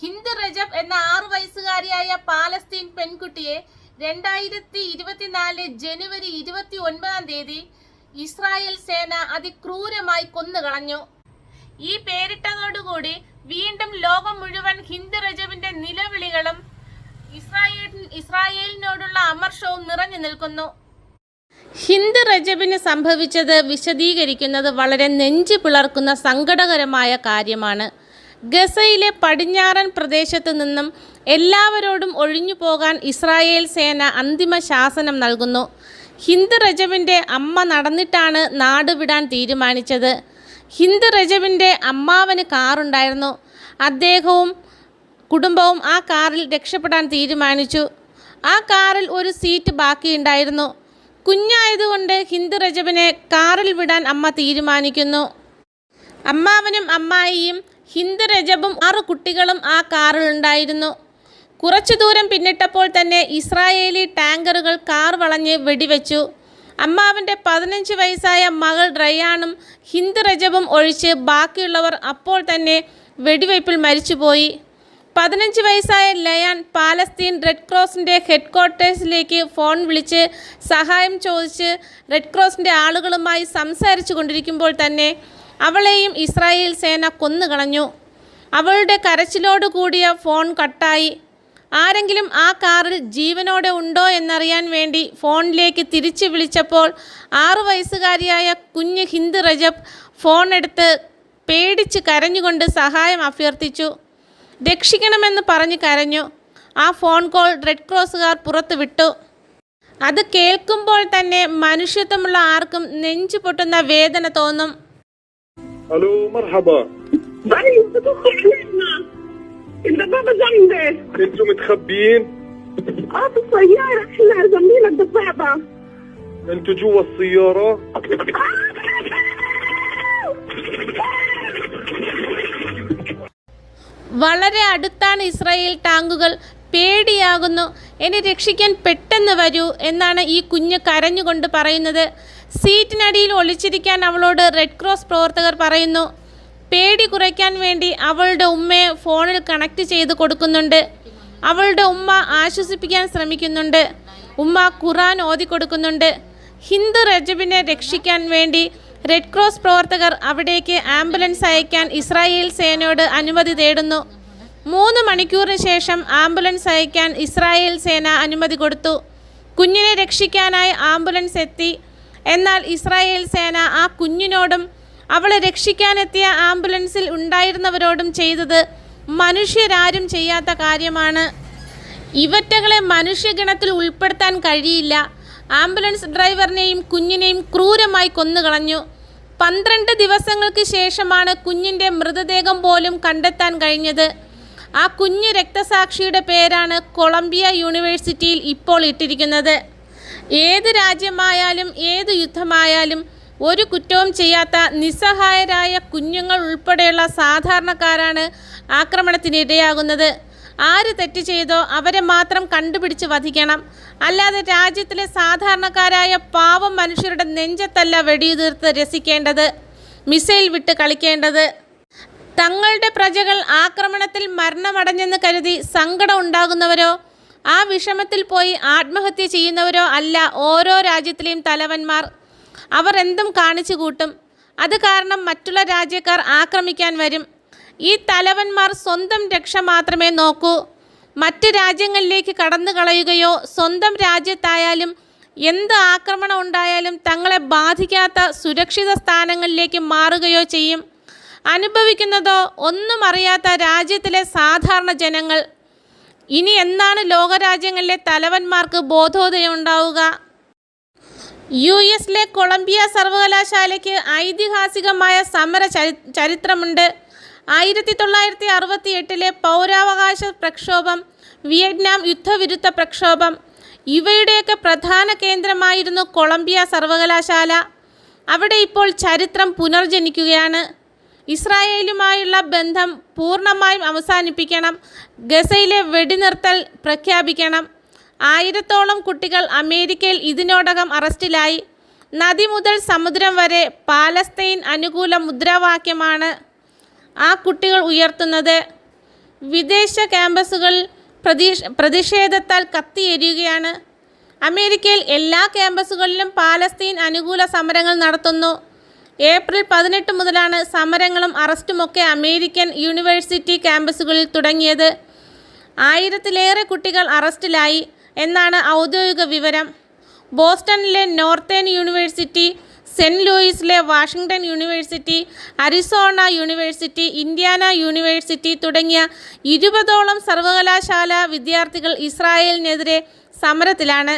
ഹിന്ദ് റജബ് എന്ന ആറു വയസ്സുകാരിയായ പാലസ്തീൻ പെൺകുട്ടിയെ രണ്ടായിരത്തി ഇരുപത്തിനാല് ജനുവരി ഇരുപത്തി ഒൻപതാം തീയതി ഇസ്രായേൽ സേന അതിക്രൂരമായി കൊന്നുകളഞ്ഞു. ഈ പേരിട്ടതോടുകൂടി വീണ്ടും ലോകം മുഴുവൻ ഹിന്ദ് റജബിന്റെ നിലവിളികളും ഇസ്രായേൽ ഇസ്രായേലിനോടുള്ള അമർഷവും നിറഞ്ഞു നിൽക്കുന്നു. ഹിന്ദ് റജബിന് സംഭവിച്ചത് വിശദീകരിക്കുന്നത് വളരെ നെഞ്ചു പിളർക്കുന്ന സങ്കടകരമായ കാര്യമാണ്. ഗസയിലെ പടിഞ്ഞാറൻ പ്രദേശത്ത് നിന്നും എല്ലാവരോടും ഒഴിഞ്ഞു പോകാൻ ഇസ്രായേൽ സേന അന്തിമ ശാസനം നൽകുന്നു. ഹിന്ദ് റജബിന്റെ അമ്മ നടന്നിട്ടാണ് നാട് വിടാൻ തീരുമാനിച്ചത്. ഹിന്ദ് റജബിന്റെ അമ്മാവന് കാറുണ്ടായിരുന്നു. അദ്ദേഹവും കുടുംബവും ആ കാറിൽ രക്ഷപ്പെടാൻ തീരുമാനിച്ചു. ആ കാറിൽ ഒരു സീറ്റ് ബാക്കിയുണ്ടായിരുന്നു. കുഞ്ഞായതുകൊണ്ട് ഹിന്ദ് റജബിനെ കാറിൽ വിടാൻ അമ്മ തീരുമാനിക്കുന്നു. അമ്മാവനും അമ്മായിയും ഹിന്ദ് രജബും ആറു കുട്ടികളും ആ കാറിലുണ്ടായിരുന്നു കുറച്ചു ദൂരം പിന്നിട്ടപ്പോൾ തന്നെ ഇസ്രായേലി ടാങ്കറുകൾ കാർ വളഞ്ഞ് വെടിവെച്ചു. അമ്മാവിന്റെ പതിനഞ്ച് വയസ്സായ മകൾ റയാണും ഹിന്ദ് രജബും ഒഴിച്ച് ബാക്കിയുള്ളവർ അപ്പോൾ തന്നെ വെടിവയ്പിൽ മരിച്ചുപോയി. പതിനഞ്ച് വയസ്സായ ലയാൻ പാലസ്തീൻ റെഡ് ക്രോസിന്റെ ഹെഡ് ക്വാർട്ടേഴ്സിലേക്ക് ഫോൺ വിളിച്ച് സഹായം ചോദിച്ച് റെഡ് ക്രോസിന്റെ ആളുകളുമായി സംസാരിച്ചു കൊണ്ടിരിക്കുമ്പോൾ തന്നെ അവളെയും ഇസ്രായേൽ സേന കൊന്നുകളഞ്ഞു. അവളുടെ കരച്ചിലോട് കൂടിയ ഫോൺ കട്ടായി. ആരെങ്കിലും ആ കാറിൽ ജീവനോടെ ഉണ്ടോ എന്നറിയാൻ വേണ്ടി ഫോണിലേക്ക് തിരിച്ചു വിളിച്ചപ്പോൾ ആറു വയസ്സുകാരിയായ കുഞ്ഞ് ഹിന്ദ് റജബ് ഫോൺ എടുത്ത് പേടിച്ച് കരഞ്ഞുകൊണ്ട് സഹായം അഭ്യർത്ഥിച്ചു. രക്ഷിക്കണമെന്ന് പറഞ്ഞ് കരഞ്ഞു. ആ ഫോൺ കോൾ റെഡ് ക്രോസുകാർ പുറത്തു വിട്ടു. അത് കേൾക്കുമ്പോൾ തന്നെ മനുഷ്യത്വമുള്ള ആർക്കും നെഞ്ചു പൊട്ടുന്ന വേദന തോന്നും. الو مرحبا طيب بتدخل علينا الدبابة جنبي انتم متخبيين اه في السيارة احنا جنبينا الدبابة انتم جوا السيارة വളരെ അടുത്താണ് ഇസ്രായേൽ ടാങ്കുകൾ പേടിയാകുന്നു. എന്നെ രക്ഷിക്കാൻ പെട്ടെന്ന് വരൂ എന്നാണ് ഈ കുഞ്ഞ് കരഞ്ഞുകൊണ്ട് പറയുന്നത്. സീറ്റിനടിയിൽ ഒളിച്ചിരിക്കാൻ അവളോട് റെഡ് ക്രോസ് പ്രവർത്തകർ പറയുന്നു. പേടി കുറയ്ക്കാൻ വേണ്ടി അവളുടെ ഉമ്മയെ ഫോണിൽ കണക്ട് ചെയ്ത് കൊടുക്കുന്നുണ്ട്. അവളുടെ ഉമ്മ ആശ്വസിപ്പിക്കാൻ ശ്രമിക്കുന്നുണ്ട്. ഉമ്മ ഖുറാൻ ഓതി കൊടുക്കുന്നുണ്ട്. ഹിന്ദു രജബിനെ രക്ഷിക്കാൻ വേണ്ടി റെഡ് ക്രോസ് പ്രവർത്തകർ അവിടേക്ക് ആംബുലൻസ് അയക്കാൻ ഇസ്രായേൽ സേനയോട് അനുമതി തേടുന്നു. മൂന്ന് മണിക്കൂറിന് ശേഷം ആംബുലൻസ് അയക്കാൻ ഇസ്രായേൽ സേന അനുമതി കൊടുത്തു. കുഞ്ഞിനെ രക്ഷിക്കാനായി ആംബുലൻസ് എത്തി. എന്നാൽ ഇസ്രായേൽ സേന ആ കുഞ്ഞിനോടും അവളെ രക്ഷിക്കാനെത്തിയ ആംബുലൻസിൽ ഉണ്ടായിരുന്നവരോടും ചെയ്തത് മനുഷ്യരാരും ചെയ്യാത്ത കാര്യമാണ്. ഇവറ്റകളെ മനുഷ്യഗണത്തിൽ ഉൾപ്പെടുത്താൻ കഴിയില്ല. ആംബുലൻസ് ഡ്രൈവറിനെയും കുഞ്ഞിനെയും ക്രൂരമായി കൊന്നുകളഞ്ഞു. പന്ത്രണ്ട് ദിവസങ്ങൾക്ക് ശേഷമാണ് കുഞ്ഞിന്റെ മൃതദേഹം പോലും കണ്ടെത്താൻ കഴിഞ്ഞത്. ആ കുഞ്ഞു രക്തസാക്ഷിയുടെ പേരാണ് കൊളംബിയ യൂണിവേഴ്സിറ്റിയിൽ ഇപ്പോൾ ഇട്ടിരിക്കുന്നത്. ഏത് രാജ്യമായാലും ഏത് യുദ്ധമായാലും ഒരു കുറ്റവും ചെയ്യാത്ത നിസ്സഹായരായ കുഞ്ഞുങ്ങൾ ഉൾപ്പെടെയുള്ള സാധാരണക്കാരാണ് ആക്രമണത്തിനിരയാകുന്നത് ആര് തെറ്റ് ചെയ്തോ അവരെ മാത്രം കണ്ടുപിടിച്ച് വധിക്കണം. അല്ലാതെ രാജ്യത്തിലെ സാധാരണക്കാരായ പാവം മനുഷ്യരുടെ നെഞ്ചത്തല്ല വെടിയുതിർത്ത് രസിക്കേണ്ടത് മിസൈൽ വിട്ട് കളിക്കേണ്ടത്. തങ്ങളുടെ പ്രജകൾ ആക്രമണത്തിൽ മരണമടഞ്ഞെന്ന് കരുതി സങ്കടം ഉണ്ടാകുന്നവരോ ആ വിഷമത്തിൽ പോയി ആത്മഹത്യ ചെയ്യുന്നവരോ അല്ല ഓരോ രാജ്യത്തിലെയും തലവന്മാർ. അവർ എന്തും കാണിച്ചു കൂട്ടും. അത് കാരണം മറ്റുള്ള രാജ്യക്കാർ ആക്രമിക്കാൻ വരും. ഈ തലവന്മാർ സ്വന്തം രക്ഷ മാത്രമേ നോക്കൂ. മറ്റ് രാജ്യങ്ങളിലേക്ക് കടന്നു കളയുകയോ സ്വന്തം രാജ്യത്തായാലും എന്ത് ആക്രമണം ഉണ്ടായാലും തങ്ങളെ ബാധിക്കാത്ത സുരക്ഷിത സ്ഥാനങ്ങളിലേക്ക് മാറുകയോ ചെയ്യും. അനുഭവിക്കുന്നതോ ഒന്നും അറിയാത്ത രാജ്യത്തിലെ സാധാരണ ജനങ്ങൾ. ഇനി എന്നാണ് ലോകരാജ്യങ്ങളിലെ തലവന്മാർക്ക് ബോധോദയം ഉണ്ടാവുക? യു എസിലെ കൊളംബിയ സർവകലാശാലയ്ക്ക് ഐതിഹാസികമായ സമര ചരി- ചരിത്രമുണ്ട്. ആയിരത്തി തൊള്ളായിരത്തി അറുപത്തി എട്ടിലെ പൗരാവകാശ പ്രക്ഷോഭം വിയറ്റ്നാം യുദ്ധവിരുദ്ധ പ്രക്ഷോഭം ഇവയുടെയൊക്കെ പ്രധാന കേന്ദ്രമായിരുന്നു കൊളംബിയ സർവകലാശാല. അവിടെ ഇപ്പോൾ ചരിത്രം പുനർജനിക്കുകയാണ്. ഇസ്രായേലുമായുള്ള ബന്ധം പൂർണമായും അവസാനിപ്പിക്കണം. ഗസയിലെ വെടിനിർത്തൽ പ്രഖ്യാപിക്കണം. ആയിരത്തോളം കുട്ടികൾ അമേരിക്കയിൽ ഇതിനോടകം അറസ്റ്റിലായി. നദി മുതൽ സമുദ്രം വരെ പാലസ്തീൻ അനുകൂല മുദ്രാവാക്യമാണ് ആ കുട്ടികൾ ഉയർത്തുന്നത്. വിദേശ ക്യാമ്പസുകൾ പ്രതിഷ പ്രതിഷേധത്താൽ കത്തിയെരിയുകയാണ്. അമേരിക്കയിൽ എല്ലാ ക്യാമ്പസുകളിലും പാലസ്തീൻ അനുകൂല സമരങ്ങൾ നടത്തുന്നു. ഏപ്രിൽ പതിനെട്ട് മുതലാണ് സമരങ്ങളും അറസ്റ്റുമൊക്കെ അമേരിക്കൻ യൂണിവേഴ്സിറ്റി ക്യാമ്പസുകളിൽ തുടങ്ങിയത്. ആയിരത്തിലേറെ കുട്ടികൾ അറസ്റ്റിലായി എന്നാണ് ഔദ്യോഗിക വിവരം. ബോസ്റ്റണിലെ Northern University Saint ലൂയിസിലെ Washington University Arizona University Indiana University തുടങ്ങിയ ഇരുപതോളം സർവകലാശാല വിദ്യാർത്ഥികൾ ഇസ്രായേലിനെതിരെ സമരത്തിലാണ്.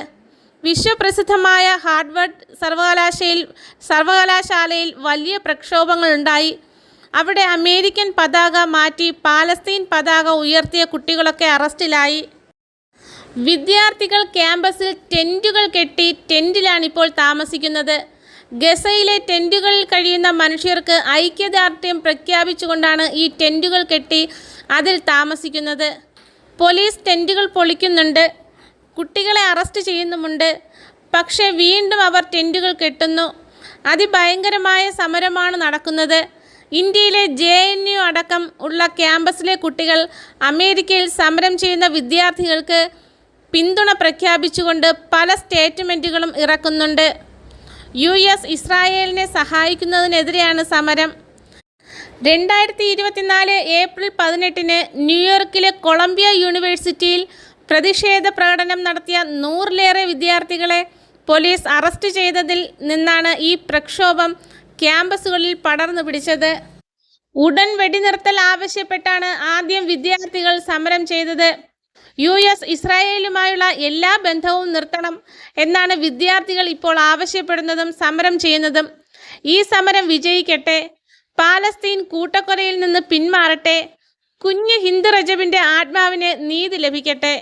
വിശ്വപ്രസിദ്ധമായ ഹാർഡ്വർഡ് സർവകലാശയിൽ സർവകലാശാലയിൽ വലിയ പ്രക്ഷോഭങ്ങളുണ്ടായി അവിടെ അമേരിക്കൻ പതാക മാറ്റി പാലസ്തീൻ പതാക ഉയർത്തിയ കുട്ടികളൊക്കെ അറസ്റ്റിലായി. വിദ്യാർത്ഥികൾ ക്യാമ്പസിൽ ടെന്റുകൾ കെട്ടി ടെന്റിലാണിപ്പോൾ താമസിക്കുന്നത്. ഗസയിലെ ടെന്റുകളിൽ കഴിയുന്ന മനുഷ്യർക്ക് ഐക്യദാർഢ്യം പ്രഖ്യാപിച്ചുകൊണ്ടാണ് ഈ ടെന്റുകൾ കെട്ടി അതിൽ താമസിക്കുന്നത്. പോലീസ് ടെന്റുകൾ പൊളിക്കുന്നുണ്ട്. കുട്ടികളെ അറസ്റ്റ് ചെയ്യുന്നുമുണ്ട്. പക്ഷേ വീണ്ടും അവർ ടെന്റുകൾ കെട്ടുന്നു. അതിഭയങ്കരമായ സമരമാണ് നടക്കുന്നത്. ഇന്ത്യയിലെ ജെ എൻ യു അടക്കം ഉള്ള ക്യാമ്പസിലെ കുട്ടികൾ അമേരിക്കയിൽ സമരം ചെയ്യുന്ന വിദ്യാർത്ഥികൾക്ക് പിന്തുണ പ്രഖ്യാപിച്ചുകൊണ്ട് പല സ്റ്റേറ്റ്മെന്റുകളും ഇറക്കുന്നുണ്ട്. യു എസ് ഇസ്രായേലിനെ സഹായിക്കുന്നതിനെതിരെയാണ് സമരം. രണ്ടായിരത്തി ഇരുപത്തിനാല് ഏപ്രിൽ പതിനെട്ടിന് ന്യൂയോർക്കിലെ കൊളംബിയ യൂണിവേഴ്സിറ്റിയിൽ പ്രതിഷേധ പ്രകടനം നടത്തിയ നൂറിലേറെ വിദ്യാർത്ഥികളെ പോലീസ് അറസ്റ്റ് ചെയ്തതിൽ നിന്നാണ് ഈ പ്രക്ഷോഭം ക്യാമ്പസുകളിൽ പടർന്നു പിടിച്ചത്. ഉടൻ വെടിനിർത്തൽ ആവശ്യപ്പെട്ടാണ് ആദ്യം വിദ്യാർത്ഥികൾ സമരം ചെയ്തത്. യു എസ് ഇസ്രായേലുമായുള്ള എല്ലാ ബന്ധവും നിർത്തണം എന്നാണ് വിദ്യാർത്ഥികൾ ഇപ്പോൾ ആവശ്യപ്പെടുന്നതും സമരം ചെയ്യുന്നതും. ഈ സമരം വിജയിക്കട്ടെ പാലസ്തീൻ കൂട്ടക്കൊലയിൽ നിന്ന് പിന്മാറട്ടെ കുഞ്ഞ് ഹിന്ദു റജബിന്റെ ആത്മാവിന് നീതി ലഭിക്കട്ടെ.